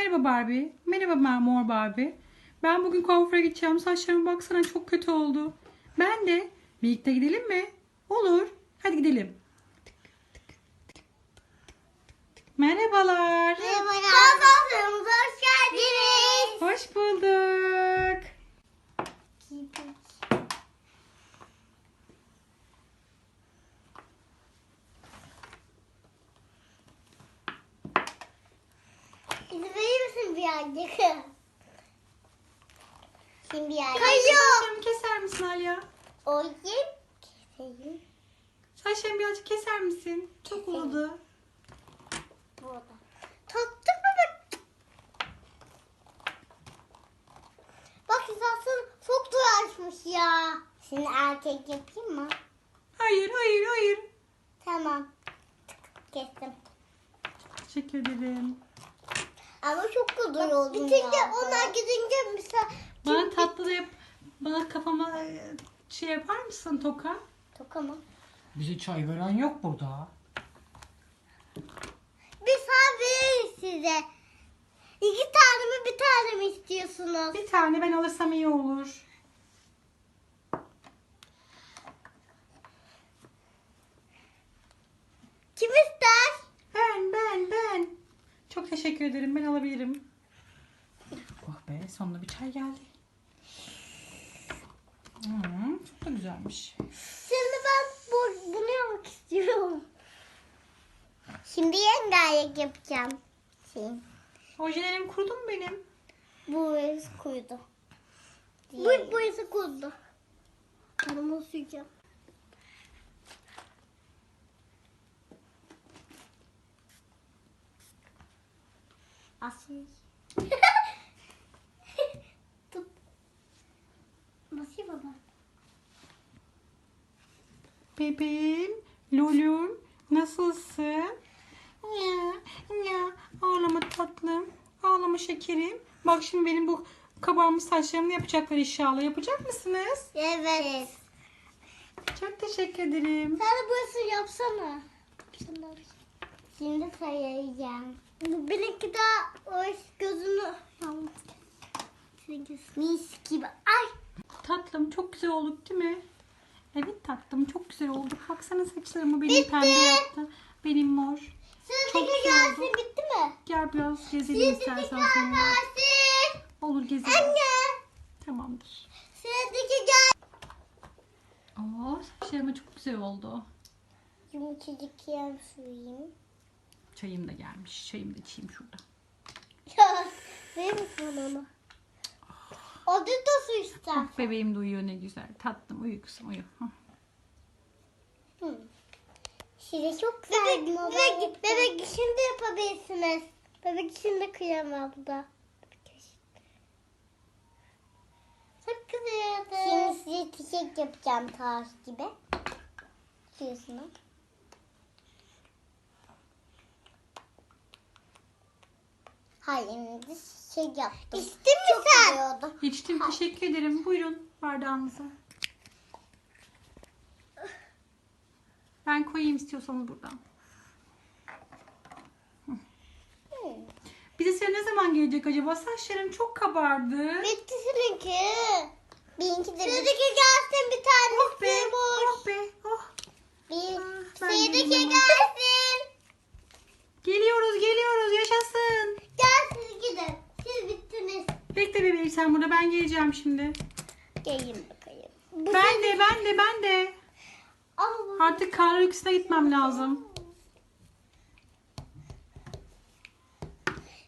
Merhaba Barbie. Merhaba ben Mor Barbie. Ben bugün kuaföre gideceğim. Saçlarıma baksana çok kötü oldu. Ben de. Birlikte gidelim mi? Olur. Hadi gidelim. Merhabalar. Kanalımıza birazcık? Şimdi birazcık. Saçlarımı keser misin Alya? Oyun. Keseyim. Saçlarımı birazcık keser misin? Çok Keserim. oldu. Burada. Tattık mı bak? Bak esasın çok açmış ya. Şimdi erkek yapayım mı? Hayır, hayır, hayır. Tamam. Kestim. Teşekkür ederim. Ama çok kadar oldu Bitince onlar gidince mesela Bana tatlı da yap. Bana kafama e, şey yapar mısın toka? Toka mı? Bize çay veren yok burada. Bir saat veririz size. İki tane mi bir tane mi istiyorsunuz? Bir tane ben alırsam iyi olur. Kim ister? Ben, ben, ben. Çok teşekkür ederim. Ben alabilirim. Oh be sonunda bir çay geldi. Hmm, çok da güzelmiş. Şimdi ben bu, bunu yapmak istiyorum. Şimdi yengayak yapacağım. Şey, Ojelerim kurudu mu benim? bu boyası koydu. Bu boyası koydu. Kanımı süreceğim. Asıl. Tut. Nasıl baba? Bebeğim, Lulum, nasılsın? Ya, ya, ağlama tatlım, ağlama şekerim. Bak şimdi benim bu kabarmış saçlarımı yapacaklar inşallah. Yapacak mısınız? Evet. Çok teşekkür ederim. Sen de burası yapsana. Şimdi sayacağım. Benimki daha o gözünü Mis gibi. Ay. Tatlım çok güzel olduk değil mi? Evet tatlım çok güzel olduk. Baksana saçlarımı benim Bitti. pembe yaptı. Benim mor. Çok Sıradaki güzel gelsin bitti mi? Gel biraz gezelim Sıradaki istersen gelsin. Olur gezelim. Anne. Tamamdır. Sıradaki gel. Oo saçlarıma çok güzel oldu. Yumuşacık yem suyayım. Çayım da gelmiş. Çayımı da içeyim şurada. Ya. Misin onu? O da su ister. Bebeğim de uyuyor ne güzel. Tatlım uyu kızım uyu. Hah. Şile çok güzel. Bebek, bebek, bebek şimdi yapabilirsiniz. Bebek şimdi kıyamam da. Çok güzel. Şimdi size çiçek yapacağım tarz gibi. Diyorsunuz. Hayır, şimdi şey yaptım. İçtin mi Çok sen? Oluyordu. İçtim teşekkür ederim. Buyurun bardağınıza. Ben koyayım istiyorsanız buradan. Bize sıra ne zaman gelecek acaba? Saçlarım çok kabardı. Bitti seninki. Benimki de Sıradaki gelsin bir tane. Oh be, oh be, oh. Bir, Ah, ben sıradaki gelsin. Geliyoruz, geliyoruz. Yaşasın. Gel siz gidin. Siz bittiniz. Bekle bebeğim sen burada. Ben geleceğim şimdi. Gelin bakayım. Ben de, ben de, ben de. Ama bu- Artık kar lüksüne gitmem lazım.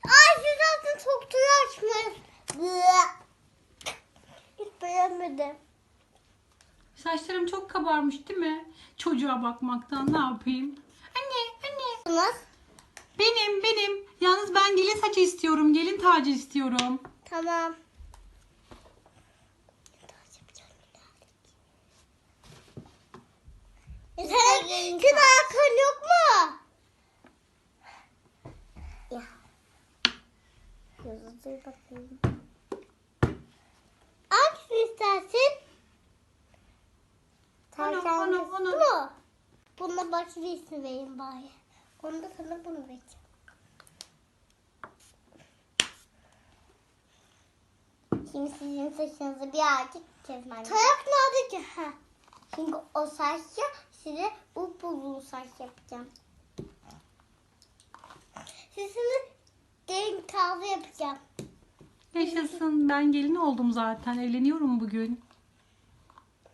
Ay siz zaten çok tur açmış. Bıa. Hiç beğenmedim. Saçlarım çok kabarmış değil mi? Çocuğa bakmaktan ne yapayım? Anne, anne. Nasıl? Benim, benim. Yalnız ben gelin saçı istiyorum. Gelin tacı istiyorum. Tamam. Sen, ayakkabın yok mu? Ya. Yazıdır bakayım. Hangisini istersin? Onu, yazısı onu. mu? Bununla başka bir vereyim bari. Onu da sana bunu vereceğim. Şimdi sizin saçınızı birazcık kesmem Tarak nerede ki? Ha. Çünkü o saçla size bu bulu saç yapacağım. Sizin gelin kahve yapacağım. Yaşasın ben gelin oldum zaten. Evleniyorum bugün.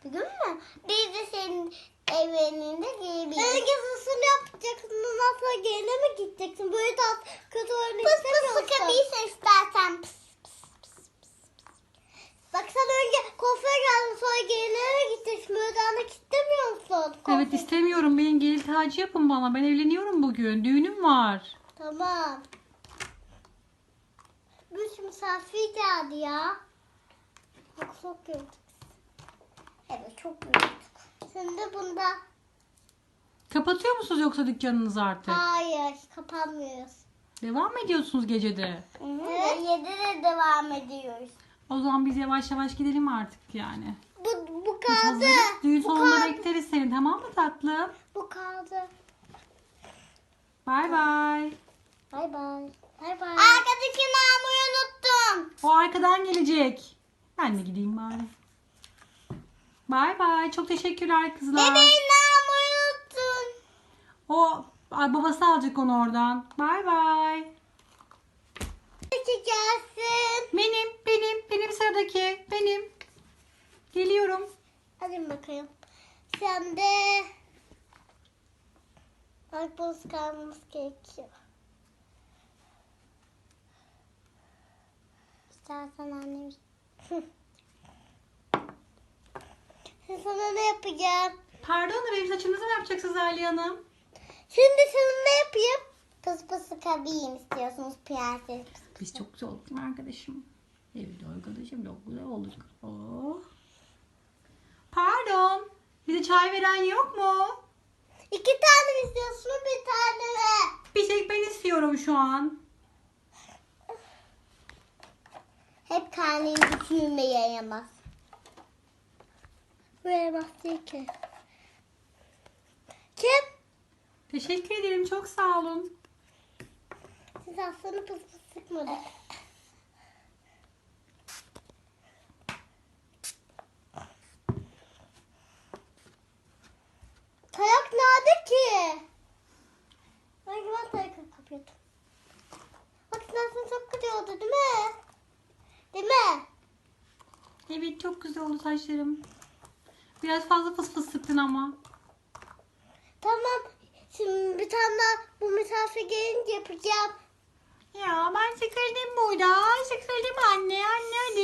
Bugün mü? Biz de senin evleninde gelebiliriz. Sen yazısını yapacaksın. Ondan sonra geline mi gideceksin? Böyle tat kötü oyunu pıs istemiyorsun. Pıs pıs sıkabilirsin istersen. Pıs. Bak sen önce kuaföre geldin sonra mi gideceksin? Böyle dalmak istemiyor musun? Evet istemiyorum. Benim gelin tacı yapın bana. Ben evleniyorum bugün. Düğünüm var. Tamam. Bir misafir geldi ya. Bak çok gördük. Evet çok gördük. Şimdi bunda Kapatıyor musunuz yoksa dükkanınızı artık? hayır kapanmıyoruz. Devam mı ediyorsunuz gecede? Evet. Yedi de devam ediyoruz. O zaman biz yavaş yavaş gidelim artık yani. Bu, bu Biz kaldı. hazırız. Düğün Bu salonunda kaldı. bekleriz seni tamam mı tatlım? Bu kaldı. Bay bay. Bay bay. Bay bay. Arkadaki namluyu unuttum. O arkadan gelecek. Ben de gideyim bari. Bay bay. Çok teşekkürler kızlar. Bebeğin namluyu unuttun. O ay, babası alacak onu oradan. Bay bay. Bak bunu çıkarmamız gerekiyor. İstersen annem. Sana ne yapacağım? Pardon da benim saçınızı ne yapacaksınız Ali Hanım? Şimdi sana ne yapayım? Pıs pıs sıkabilirim istiyorsunuz prenses. Biz çok güzel olduk arkadaşım? Evet arkadaşım çok güzel olduk. Oh. Bize çay veren yok mu? İki tane mi istiyorsun bir tane mi? Bir tek ben istiyorum şu an. Hep karneyi düşünme yayamaz. Yayamaz değil ki. Kim? Teşekkür ederim. Çok sağ olun. Siz aslında pıs pıs sıkmadık. Tayak nerede ki? Sanki ben tayak kapıyordum. Bak sen aslında çok kötü oldu değil mi? Değil mi? Evet çok güzel oldu saçlarım. Biraz fazla fıs fıs sıktın ama. Tamam. Şimdi bir tane daha bu misafir gelince yapacağım. Ya ben sıkıldım burada. Sıkıldım anne anne hadi.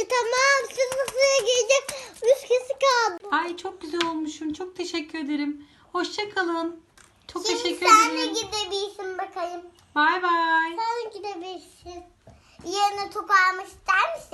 Ya tamam nasıl gelecek? Üç kişi kaldı. Ay çok güzel olmuşsun. Çok teşekkür ederim. Hoşça kalın. Çok Şimdi teşekkür sen de ederim. gidebilirsin bakayım. Bay bay. Sen de gidebilirsin. Yerine almak ister misin?